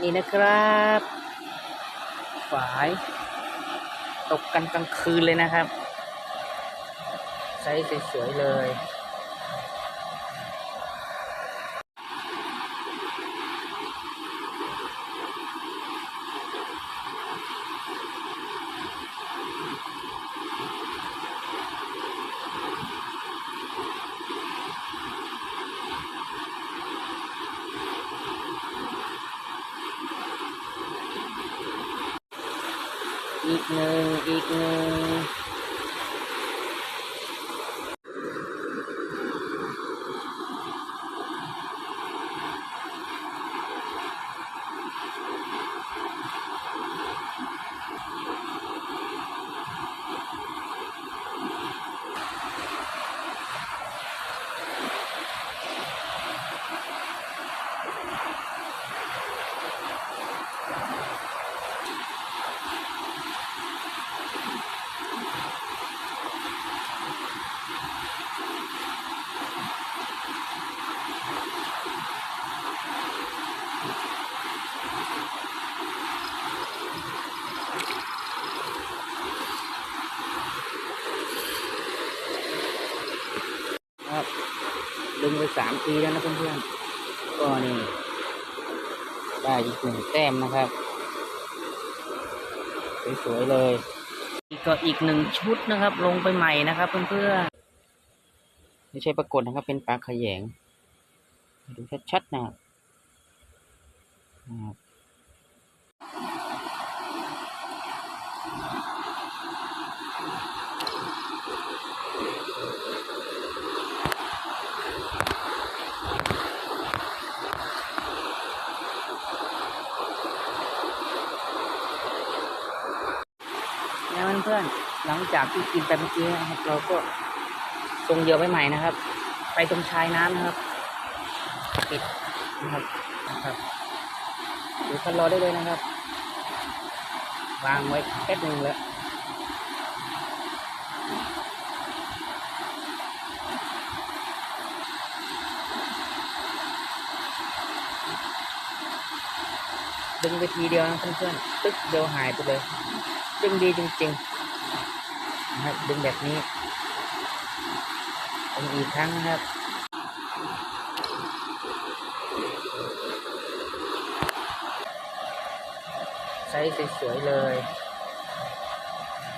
นี่นะครับฝายตกกันกลางคืนเลยนะครับไซส์สวยๆเลย อีกหนึ่งอีกหนึ่ง ครับดึงไปสามทีแล้วนะเพื่อนๆก็นี่ได้อีกหนึ่งแต้มนะครับสวยๆเลยอีกก็อีกหนึ่งชุดนะครับ ลงไปใหม่นะครับ เพื่อนๆไม่ใช่ปรากฏนะครับ เป็นปลาขยงดูชัดๆนะครับ เพื่อนๆ หลังจากที่กินไปเมื่อกี้นะครับ เราก็ทรงเยื่อไว้ใหม่นะครับ ไปตรงชายน้ำนะครับปิดนะครับนะครับเดี๋ยวท่านรอได้เลยนะครับ วางไว้แป๊บหนึ่งแล้วดึงไปทีเดียวนะเพื่อนๆตึ๊กเดียวหายไปเลยดึงดีจริงๆ นะครับดึงแบบนี้ดึงอีกครั้งนะครับไซส์สวยๆเลย